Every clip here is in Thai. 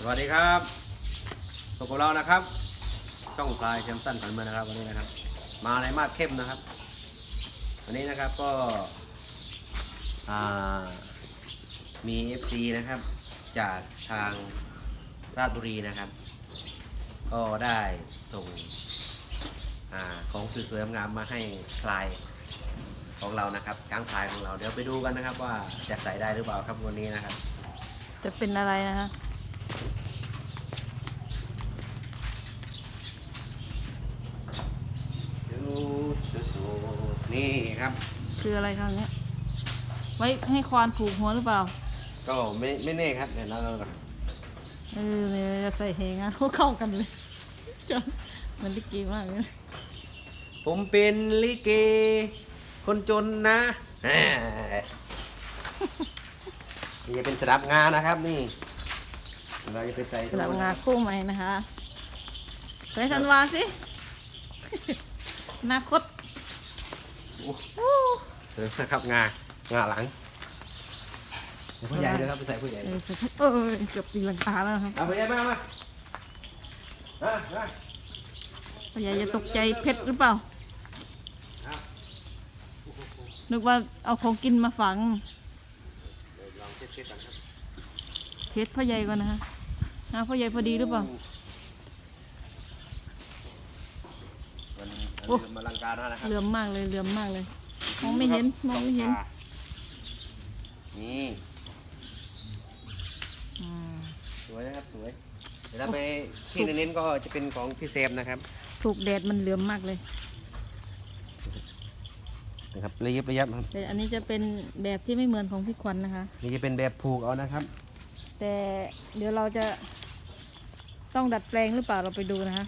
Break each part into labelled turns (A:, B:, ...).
A: สวัสดีครับพบกับเรานะครับช่องปลายเทมสั้นฝันเมืองนะครับวันนี้นะครับ มาในมาดเข้มนะครับ วันนี้นะครับก็มี FC นะครับ จากทางราชบุรีนะครับ ก็ได้ส่งอของสวยๆงามๆมาให้คลายของเรานะครับช้างพลายของเราเดี๋ยวไปดูกันนะครับ ว่าจะใส่ได้หรือเปล่าครับวันนี้นะครับ
B: จะเป็นอะไรนะคะ
A: ดู สูนี่ครับ
B: คืออะไรคะเนี้ยไว้ให้ควานผูกหัวหรือเปล่า
A: ก็ไม่ไม่แน่ครับเดี๋ยวเรา
B: เออเนี่ยจะใส่เฮงานพวกเข้ากันเลยจนมันลิเกมากเลย
A: ผมเป็นลิเก คนจนนะแหมนี่จะเป็นสลับงานนะครับนี่ เราจะไปใส่
B: สำหรับงานคู่ใหม่นะคะใส่ธันวาสิอนาคต
A: โอ้ เสริมนะครับงางาหลังเดี๋ยวผู้ใหญ่ด้วยครับไปใส่ผู้ใหญ่
B: เออใส่เออเกือบตีลังกาแล้วนะครับ
A: เอาผู้ใหญ่มามามามา
B: พ่อใหญ่จะตกใจเพชรหรือเปล่า
A: เอา
B: นึกว่าเอาของกินมาฝัง
A: เดี๋ยวลองเช็ดๆกันครับ
B: เพชรพ่อใหญ่ก่อนนะคะหาพ่อใหญ่พอดีหรือเปล่า
A: มัน
B: โอ้
A: มันมาลังการมากนะครับ
B: เหลื่อมมากเลยเหลื่อมมากเลย มองไม่เห็นมองไม่เห็น
A: นี่
B: อืม
A: สวยนะครับสวยเดี๋ยวเราไปที่เน้นๆก็จะเป็นของพี่เซมนะครับ
B: ถูกแดดมันเหลื่อมมากเลย
A: นะครับระยิบระยับครับ
B: แต่อันนี้จะเป็นแบบที่ไม่เหมือนของพี่ขวัญนะคะ
A: นี่จะเป็นแบบผูกเอานะครับ
B: แต่เดี๋ยวเราจะต้องดัดแปลงหรือเปล่าเราไปดูนะคะ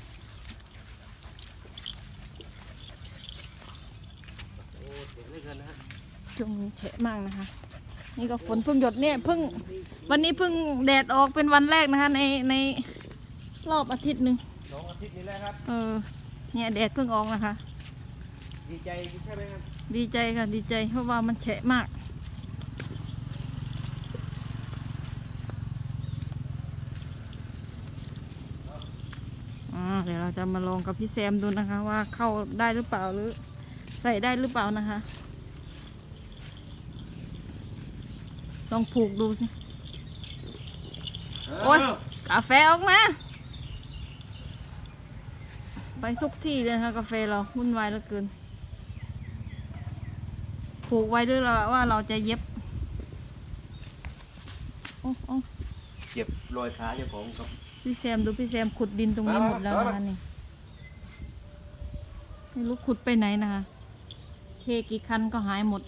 A: โอ้เจ๋งเหลือเกินนะฮะ
B: ช่วงนี้แฉะมากนะคะ นี่ก็ฝนเพิ่งหยดเนี่ยเพิ่งวันนี้เพิ่งแดดออกเป็นวันแรกนะคะ ในในรอบอาทิตย์หนึ่ง
A: สองอาทิตย์นี้แล้วครับ
B: เออเนี่ยแดดเพิ่งออกนะคะ
A: ดีใจใช่ไหมครับ
B: ดีใจค่ะดีใจเพราะว่ามันแฉะมากอ่าเดี๋ยวเราจะมาลองกับพี่แซมดูนะคะ ว่าเข้าได้หรือเปล่าหรือ ใส่ได้หรือเปล่านะคะ ลองผูกดูสิ โอ๊ย กาแฟออกมา ไปทุกที่เลยนะคะกาแฟเราวุ่นวายเหลือเกิน ผูกไว้ด้วยเราว่าเราจะเย็บ โอ้โอ้
A: เจ็บรอยขาเจ้าของครับ
B: พี่แซมดูพี่แซมขุดดินตรงนี้
A: มา
B: หมดแล้ว
A: มา
B: นะคะ
A: มา
B: นี่ ไม่รู้ขุดไปไหนนะคะ เทกี่คันก็หายหมด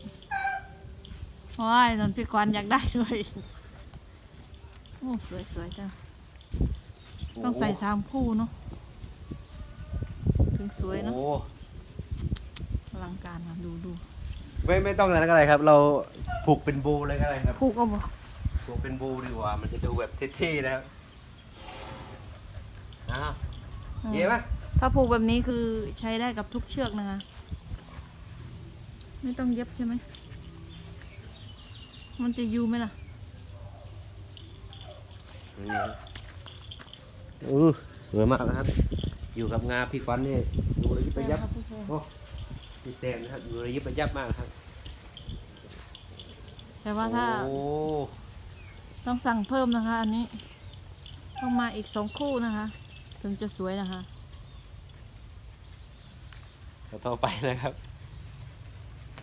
B: ว้ายนนพี่กวนอยากได้ด้วยโอ้สวยสวยจังต้องใส่สามคู่เนาะถึงสวยเนาะ
A: โอ้
B: อลังการค่ะดูดู
A: ไม่ไม่ต้องอะไรก็ได้ครับ เราผูกเป็นบูเลยก็ได้ครับ
B: ผูกเอาบ่
A: ผูกเป็นบูดีกว่า มันจะดูแบบเท่ๆนะครับอ้าว
B: อืม
A: เย่ไหม
B: ถ้าผูกแบบนี้คือใช้ได้กับทุกเชือกนะคะ ไม่ต้องเย็บใช่ไหม มันจะอยู่ไหมล่ะ
A: นี่ครับอู้สวยมากนะครับ อยู่กับงาพี่ควันนี่ดูระยิบระยับโอ้พี่เต็มนะครับอยู่ระยิบระยับมากนะครับ
B: แต่ว่าถ้า
A: โอ้
B: ต้องสั่งเพิ่มนะคะ อันนี้ ต้องมาอีกสองคู่นะคะ ถึงจะสวยนะคะ
A: แล้วต่อไปนะครับ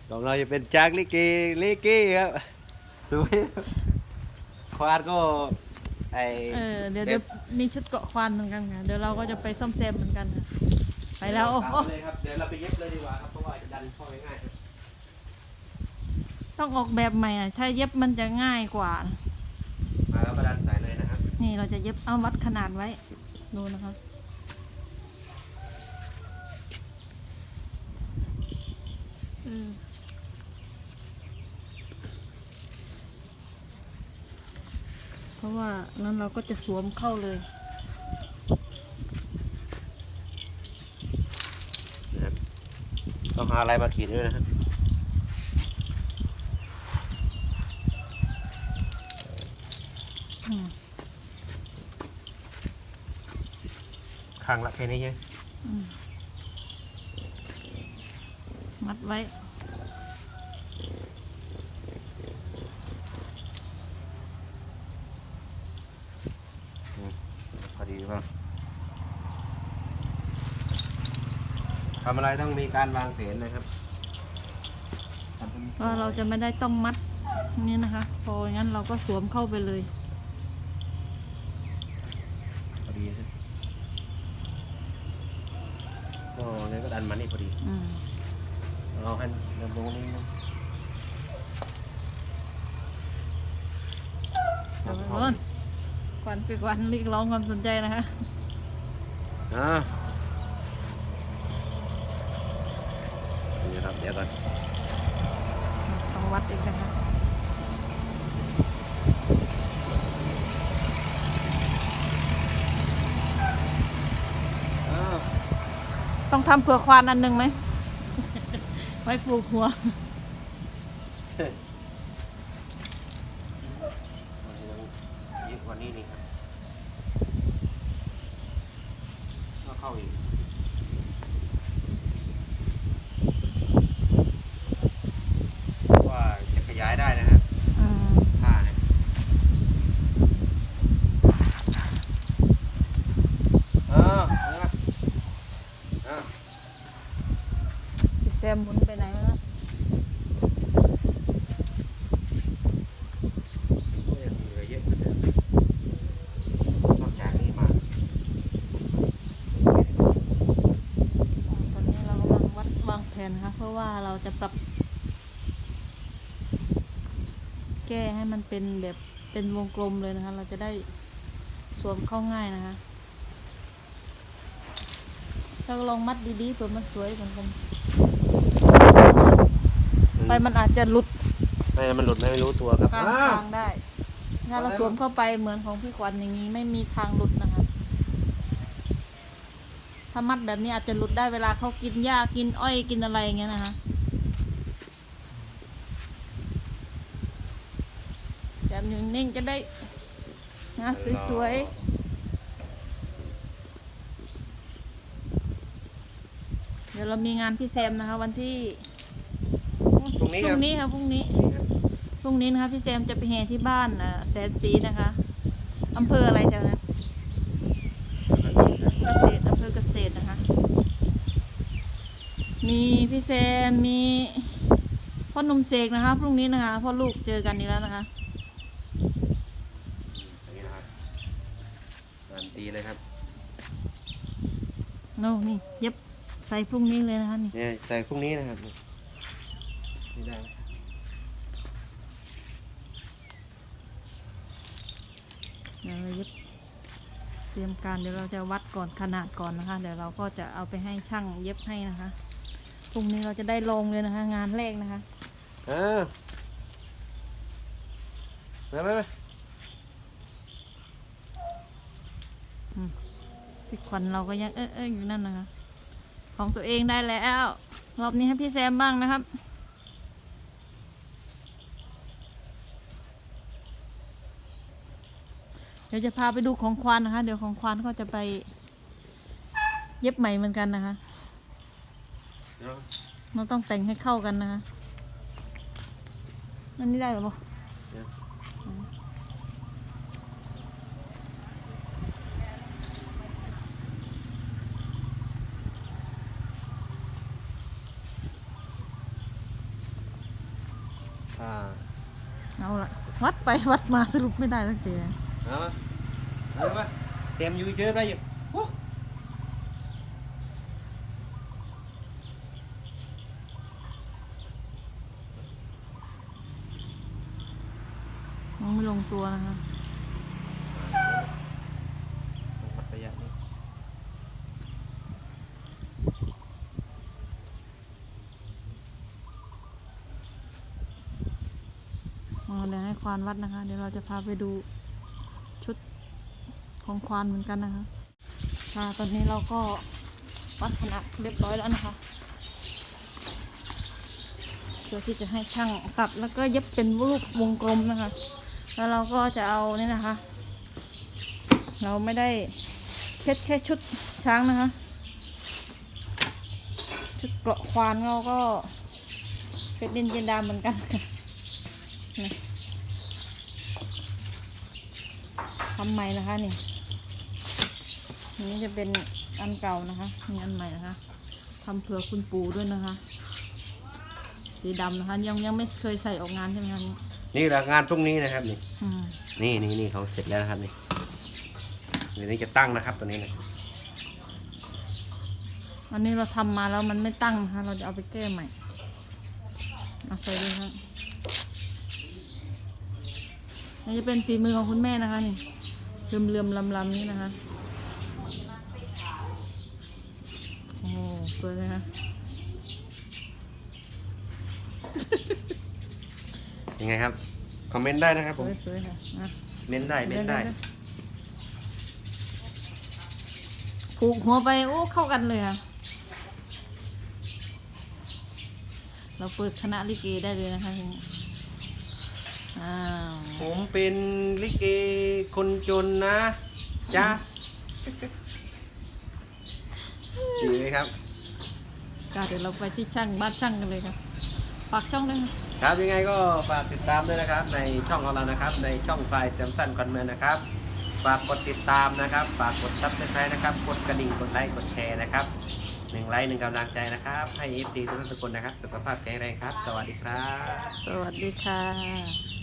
A: ของเราจะเป็นจากลิเกลิเกครับ สวยครับควานก็ไอ
B: เออเดี๋ยวเดี๋ยวมีชุดเกาะควานเหมือนกันค่ะเดี๋ยวเราก็จะไปซ่อมแซมเหมือนกันค่ะไปแล้วโอ้โห
A: ตามเลยครับเดี๋ยวเราไปเย็บเลยดีกว่าครับเพราะว่าจะดันเข้าง่ายๆครับ
B: ต้องออกแบบใหม่อะถ้าเย็บมันจะง่ายกว่า
A: มาแล้วก็ดันใส่เลยนะครับ
B: นี่เราจะเย็บเอาวัดขนาดไว้ดูนะคะเออ เพราะว่านั้นเราก็จะสวมเข้าเลย
A: นะครับต้องหาอะไรมาขีดด้วยนะครับ
B: อืม
A: ข้างละแค่นี้ใช่ไหม
B: อืมมัดไว้
A: พอดีป่ะทำอะไรต้องมีการวางแผนนะครับ
B: ก็เราจะไม่ได้ต้องมัดนี่นะคะ พออย่างนั้นเราก็สวมเข้าไปเลย
A: พอดีใช่ก็เนี่ยก็ดันมานี่พอดี
B: อืม
A: เอาให้ลำตรงนี้นะ
B: เดี๋ยวเริ่มควันไปควันเรียกร้องความสนใจนะคะ
A: อ่า เดี๋ยวครับ เดี๋ยวก่อน
B: ต้องวัดอีกนะคะ
A: อ้าว
B: ต้องทำเผื่อควานอันหนึ่งไหม ไว้ปลูกหัว
A: มันยังเยอะกว่านี้นี่ครับก็เข้าอีกว่าจะขยายได้นะครับ
B: อืม
A: ผ้าเนี่ยเออเอาละอะ
B: พี่ แซมหมุนไปไหนแล้วนะ
A: ก็ยังเหลือเยอะเหมือนเดิมนอกจากนี้มา
B: ตอนนี้เรากำลังวัดวางแผนนะคะเพราะว่าเราจะปรับ แก้ให้มันเป็นแบบเป็นวงกลมเลยนะคะ เราจะได้สวมเข้าง่ายนะคะเราลองมัดดีๆเผื่อมันสวยเหมือนกัน ไปมันอาจจะหลุด
A: ไม่มันหลุดไม่รู้ตัวครับ
B: กลาง
A: อ้าว
B: ทางได้ถ้าเราสวมเข้าไปเหมือนของพี่ขวัญอย่างนี้ไม่มีทางหลุดนะคะถ้ามัดแบบนี้อาจจะหลุดได้เวลาเขากินหญ้ากินอ้อยกินอะไรอย่างเงี้ยนะคะแบบอยู่นิ่งจะได้งานสวยๆเดี๋ยวเรามีงานพี่แซมนะคะ วันที่
A: ตร งนี้
B: พ
A: ค
B: รุ่
A: รับ
B: งนี้ค่ะพรุ่งนี้ พรุ่งนี้นะคะพี่แซมจะไปแห่ที่บ้านอะแสนสีนะคะอำเภออะไรแถวนั้นเกษตรอำเภอเกษตรนะคะ มีพี่แซมมีพ่อหนุ่มเสกนะคะพรุ่งนี้นะคะพ่อลูกเจอกันอีกแล้วนะคะ
A: อย่างนี้นะครับการตีเลยครับ
B: โน่นี่เย็บใส่พรุ่งนี้เลยนะคะนี่
A: เนี่ยแต่พรุ่งนี้นะครับ นี่ได้ไหม
B: เดี๋ยวเราเย็บเตรียมการเดี๋ยวเราจะวัดก่อนขนาดก่อนนะคะ เดี๋ยวเราก็จะเอาไปให้ช่างเย็บให้นะคะพรุ่งนี้เราจะได้ลงเลยนะคะ งานแรกนะคะ
A: เออไปไปไป
B: พี่ขวัญเราก็ยังเอ๊ะเอ๊ะอยู่นั่นนะคะ ของตัวเองได้แล้ว รอบนี้ให้พี่แซมบ้างนะครับ เดี๋ ยวจะพาไปดูของควานนะคะ เดี๋ยวของควานก็จะไป เย็บใหม่เหมือนกันนะคะ
A: เดี๋ยว
B: เราต้องแต่งให้เข้ากันนะคะอันนี้ได้หรือเปล่า
A: เดี๋ยวอ่า
B: เอาละวัดไปวัดมาสรุปไม่ได้สักที
A: เอามาเอาไปเต็มอยู่เยอะได้อยู่โอ้
B: มันไม่ลงตัวนะคะ
A: วัดระยะนี้
B: อ๋อเดี๋ยวให้ควานวัดนะคะ เดี๋ยวเราจะพาไปดูชุด ของควานเหมือนกันนะคะค่ะตอนนี้เราก็วัดขนาดเรียบร้อยแล้วนะคะเพื่อที่จะให้ช่างตัดแล้วก็เย็บเป็นรูปวงกลมนะคะ แล้วเราก็จะเอานี่นะคะ เราไม่ได้เช็ดแค่ชุดช้างนะคะ ชุดเกราะควานเราก็เป็นดินเจนดาเหมือนกันค่ะนี่ ทำใหม่นะคะนี่นี่จะเป็นอันเก่านะคะนี่อันใหม่นะคะทำเผื่อคุณปู่ด้วยนะคะ สีดำนะคะ ยังยังไม่เคยใส่ออกงานใช่ไหมคะนี่
A: นี่แหละงานพรุ่งนี้นะครับนี่
B: อืม
A: นี่นี่นี่เขาเสร็จแล้วนะครับนี่เดี๋ยวนี้จะตั้งนะครับตัวนี้นะ
B: อันนี้เราทำมาแล้วมันไม่ตั้งนะคะเราจะเอาไปแก้ใหม่เอาใส่ดูครับนี่จะเป็นฝีมือของคุณแม่นะคะนี่ เลื่อมเลื่อมลำลำๆนี่นะคะโอ้สวยเลยค่ะ
A: ยังไงครับ คอมเมนต์ได้นะครับ
B: ส
A: ผม
B: วยสวยค่ะอะ
A: เม้นได้ เม้นได้
B: ยวๆๆผูกหัวไป โอ้ เข้ากันเลยค่ะ เราเปิดคณะลิเกได้เลยนะคะทีนี้ อ้าว
A: ผมเป็นลิเกคนจนนะจ้าดีไหมครับ
B: ก็เดี๋ยวเราไปที่ช่างบ้านช่างกันเลยค่ะฝากช่องด้วยค่ะ
A: ครับยังไงก็ฝากติดตามด้วยนะครับ ในช่องของเรานะครับ ในช่องไฟแซมสันคอนเมนนะครับ ฝากกดติดตามนะครับ ฝากกดซับสไครต์นะครับ กดกระดิ่งกดไลค์กดแชร์นะครับหนึ่งไลค์หนึ่งกำลังใจนะครับ ให้เอฟซีทุกคนนะครับ สุขภาพแข็งแรงครับ สวัสดีครับ
B: สวัสดีค่ะ